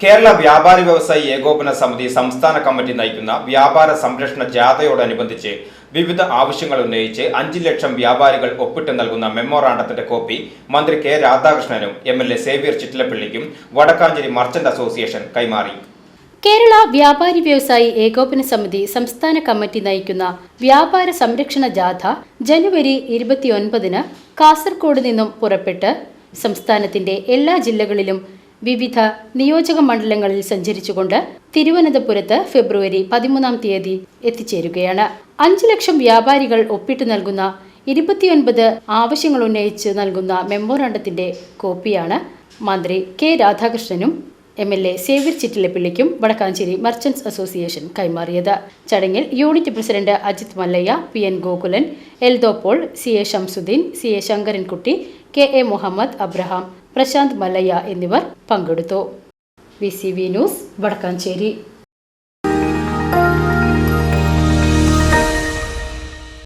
കേരള വ്യാപാരി വ്യവസായി ഏകോപന സമിതി സംസ്ഥാന കമ്മിറ്റി നയിക്കുന്ന വ്യാപാര സംരക്ഷണ ജാഥയോടനുബന്ധിച്ച് വിവിധ ആവശ്യങ്ങൾ ഉന്നയിച്ച് അഞ്ച് ലക്ഷം വ്യാപാരികൾ ഒപ്പിട്ട് നൽകുന്ന മെമ്മോറാണ്ടത്തിന്റെ കോപ്പി മന്ത്രി കെ രാധാകൃഷ്ണനും എം എൽ എ സേവ്യർ ചിറ്റിലപ്പള്ളിക്കും വടക്കാഞ്ചേരി മർച്ചന്റ് അസോസിയേഷൻ കൈമാറി. കേരള വ്യാപാരി വ്യവസായി ഏകോപന സമിതി സംസ്ഥാന കമ്മിറ്റി നയിക്കുന്ന വ്യാപാര സംരക്ഷണ ജാഥ ജനുവരി ഇരുപത്തിയൊൻപതിന് കാസർഗോഡ് നിന്നും പുറപ്പെട്ട് സംസ്ഥാനത്തിന്റെ എല്ലാ ജില്ലകളിലും വിവിധ നിയോജക മണ്ഡലങ്ങളിൽ സഞ്ചരിച്ചുകൊണ്ട് തിരുവനന്തപുരത്ത് ഫെബ്രുവരി പതിമൂന്നാം തീയതി എത്തിച്ചേരുകയാണ്. അഞ്ചു ലക്ഷം വ്യാപാരികൾ ഒപ്പിട്ട് നൽകുന്ന ഇരുപത്തിയൊൻപത് ആവശ്യങ്ങൾ ഉന്നയിച്ച് നൽകുന്ന മെമ്മോറാണ്ടത്തിന്റെ കോപ്പിയാണ് മന്ത്രി കെ രാധാകൃഷ്ണനും എം എൽ എ സേവ്യർ ചിറ്റിലപ്പിള്ളിക്കും വടക്കാഞ്ചേരി മർച്ചന്റ്സ് അസോസിയേഷൻ കൈമാറിയത്. ചടങ്ങിൽ unit president Ajith Mallayya P N Gokulan Eldho Paul C A Shamsudheen C A Sankarankutty K A Muhammad Abraham Prashanth Mallayya എന്നിവർ പങ്കെടുത്തു. V C V news Vadakkanchery.